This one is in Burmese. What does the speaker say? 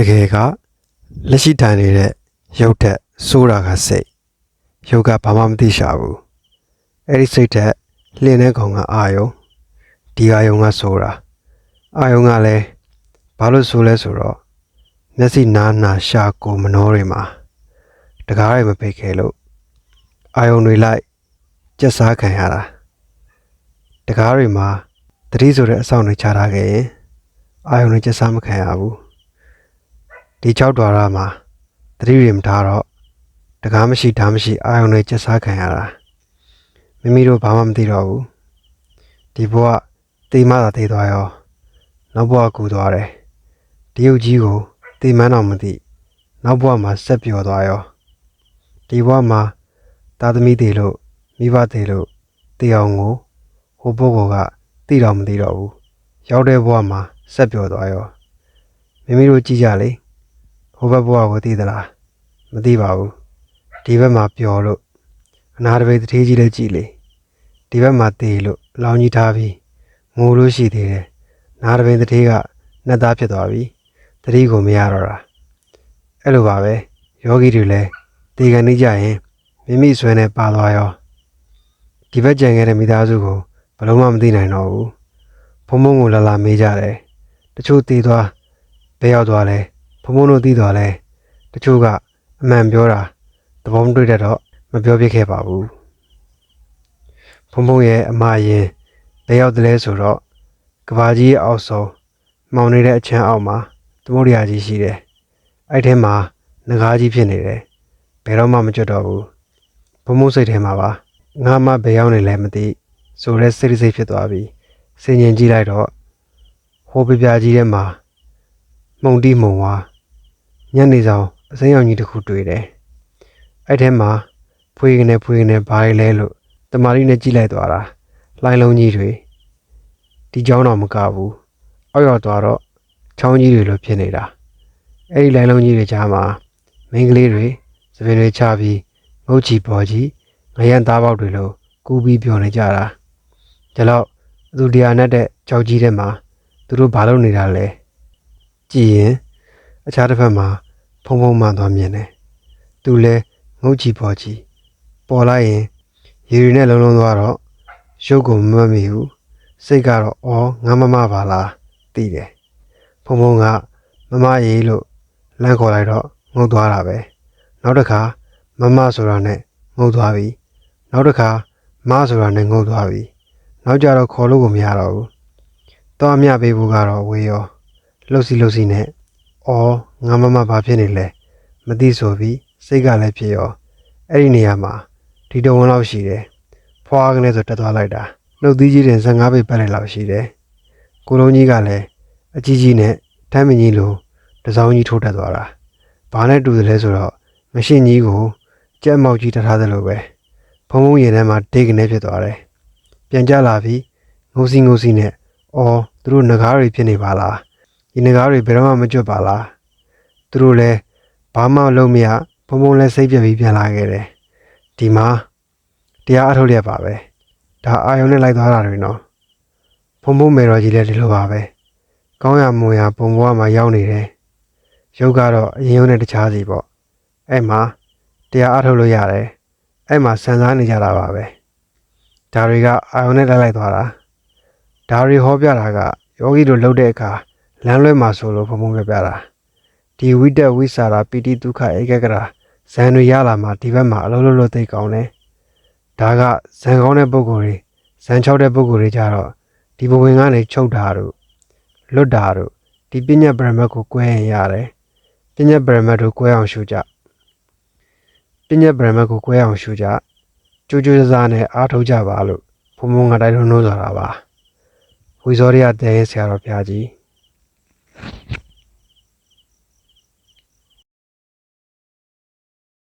တကယ်ကလက်ရှိထိုင်နေတဲ့ရုပ်ထက်စိုးတာကစိတ်ရုပ်ကဘာမှမသိရှာဘူးအဲ့ဒီစိတ်ထက်လင်းတဲ့ကောင်ကအာယုံဒီအာယုံကစိုးတာအာယုံကလည်းဘာလို့ဆိုလဲဆိုတော့မျက်စိနားနာရှာကိုမနှောတွေမှာတကားတွေမပိတ်ခဲလို့အာယုံတွေလိုက်ကျက်စားခံရတာတကားတွေမှာတတိဆိုတဲ့အဆောင်တွေချထားခဲ့ရင်အာယုံတွေကျက်စားမခံရဘူး ဒီကြောက်တော်ရမှာတတိရမထားတော့တကားမရှိဓာမရှိအာယုံတွေကျက်စားခံရတာမိမိတို့ဘာမှမသိတော့ဘူးဒီဘဝတိမသာသိသွားရောနောက်ဘဝကူသွားတယ်ဒီရုပ်ကြီးကိုတိမန်းတော့မသိနောက်ဘဝမှာဆက်ပြောသွားရောဒီဘဝမှာသာသမီတွေလို့မိဘတွေလို့တေအောင်ကိုဟိုပုဂ္ဂိုလ်ကသိတော့မသိတော့ဘူးရောက်တဲ့ဘဝမှာဆက်ပြောသွားရောမိမိတို့ကြည့်ကြလေ ဟိုဘက်ဘဝကိုသိသလားမသိပါဘူးဒီဘက်မှာပျော်လို့အနာတပိတ်တထေးကြီးလည်းကြည်လေဒီဘက်မှာတေလို့လောင်းကြီးထားပြီးငိုလို့ရှိသေးတယ်နာတပိတ်တထေးကနှက်သားဖြစ်သွားပြီတတိကိုမရတော့တာအဲ့လိုပါပဲယောဂီတွေလည်းတေကန်နေကြရင်မိမိဆွဲနဲ့ပါသွားရောဒီဘက်ကြံခဲ့တဲ့မိသားစုကိုဘယ်လုံးမှမသိနိုင်တော့ဘူးဖုံဖုံကိုလာလာမေးကြတယ်တချို့တေသွားဘယ်ရောက်သွားလဲ ဖုံဖုံတို့သိတော်လဲတချို့ကအမှန်ပြောတာသဘောမတွေ့တတ်တော့မပြောပြခဲ့ပါဘူးဖုံဖုံရဲ့အမရင်ဘယ်ရောက်တယ်လဲဆိုတော့ကဘာကြီးရဲ့အောက်ဆုံးမှောင်နေတဲ့အချမ်းအောက်မှာသမုဒ္ဒရာကြီးရှိတယ်အဲ့ထဲမှာငကားကြီးဖြစ်နေတယ်ဘယ်တော့မှမကြွတော့ဘူးဖုံဖုံစိတ်ထဲမှာပါငါမှဘယ်ရောက်နေလဲမသိဆိုရဲစိတ်စိတ်ဖြစ်သွားပြီစင်ញင်ကြည့်လိုက်တော့ဟိုပြပြကြီးထဲမှာမှုန်တိမှုန်ဝါ ညနေဆောင်အစိမ်းရောင်ကြီးတစ်ခုတွေ့တယ်။အဲ့ထဲမှာဖွေးကနေဖွေးကနေဘာလဲလဲလို့တမာရီနဲ့ကြည့်လိုက်သွားတာလိုင်းလုံးကြီးတွေဒီကြောင်းတော့မကဘူးအောက်ရောက်သွားတော့ချောင်းကြီးတွေလိုဖြစ်နေတာအဲ့ဒီလိုင်းလုံးကြီးတွေကြားမှာမိန်းကလေးတွေသပင်တွေချပြီးငုတ်ချီပေါ်ကြီးငရံသားပေါက်တွေလိုကူးပြီးပျော်နေကြတာဒီလောက်သူတရားနဲ့တဲ့ကြောက်ကြီးထဲမှာသူတို့ဘာလုပ်နေတာလဲကြည်ရင် အခြားတစ်ဖက်မှာဖုံဖုံမှန်သွားမြင်တယ်။သူလဲငုတ်ကြည့်ပေါ်ကြည့်ပေါ်လိုက်ရင်ရေရီနဲ့လုံးလုံးသွားတော့ရုပ်ကိုမမတ်မိဘူး။စိတ်ကတော့အော်ငါမမပါလားသိတယ်။ဖုံဖုံကမမရေလို့လန့်ခေါ်လိုက်တော့ငုတ်သွားတာပဲ။နောက်တစ်ခါမမဆိုတာနဲ့ငုတ်သွားပြီ။နောက်တစ်ခါမဆိုတာနဲ့ငုတ်သွားပြီ။နောက်ကြတော့ခေါ်လို့ကိုမရတော့ဘူး။တော့အမြပေးဖို့ကတော့ဝေးရောလှုပ်စီလှုပ်စီနဲ့ အော်ငါမမဘာဖြစ်နေလဲမသိဆိုပြီးစိတ်ကလည်းဖြစ်ရောအဲ့ဒီနေရာမှာဒီတဝန်းလောက်ရှိတယ်ဖွာကနေဆိုတက်သွားလိုက်တာနှုတ်သီးကြီးတင်15ပေပတ်လိုက်လောက်ရှိတယ်ကိုလုံးကြီးကလည်းအကြီးကြီးနဲ့ထမ်းမင်းကြီးလိုတစောင်းကြီးထိုးတက်သွားတာဘာနဲ့တူတယ်လဲဆိုတော့မရှင်းကြီးကိုကြက်မောက်ကြီးတထားသလိုပဲဖုံဖုံရင်ထဲမှာဒေကနေဖြစ်သွားတယ်ပြန်ကြလာပြီးငိုစီငိုစီနဲ့အော်သူတို့ငကားတွေဖြစ်နေပါလား ဒီငကားတွေဘယ်တော့မှမကြွတ်ပါလားသူတို့လည်းဘာမှလုပ်မရဘုံဘုံလည်းစိတ်ပြက်ပြီးပြန်လာခဲ့တယ်ဒီမှာတရားအထုတ်ရက်ပါပဲဒါအာယုံနဲ့လိုက်သွားတာတွေနော်ဘုံဘုံမေတော်ကြီးလည်းဒီလိုပါပဲကောင်းရမွန်ရဘုံဘဝမှာရောက်နေတယ်ရုပ်ကတော့အရင်ရုံးနဲ့တခြားစီပေါ့အဲ့မှာတရားအထုတ်လို့ရတယ်အဲ့မှာစံစားနေကြတာပါပဲဒါတွေကအာယုံနဲ့လိုက်လိုက်သွားတာဒါတွေဟောပြတာကယောဂီတို့လှုပ်တဲ့အခါ လမ်းလွဲမှာဆိုလို့ဖုံဖုံပြပြတာဒီဝိတက်ဝိစာရာပိတိဒုက္ခဧကကရာဇန်တွေရလာမှဒီဘက်မှာအလုံးလုံးလို့သိကောင်းတယ်ဒါကဇန်ကောင်းတဲ့ပုံကိုယ်တွေဇန်ချောက်တဲ့ပုံကိုယ်တွေကြတော့ဒီဘဝင်ကနေချုပ်တာတို့လွတ်တာတို့ဒီပညာပရမတ်ကိုကွဲရင်ရတယ်ပညာပရမတ်ကိုကွဲအောင်ရှုကြပညာပရမတ်ကိုကွဲအောင်ရှုကြကြိုးကြိုးစားစားနဲ့အားထုတ်ကြပါလို့ဖုံဖုံကတိုက်တွန်းလို့ဆိုတာပါဝီဇောရီယာတဲဆရာတော်ဘုရားကြီး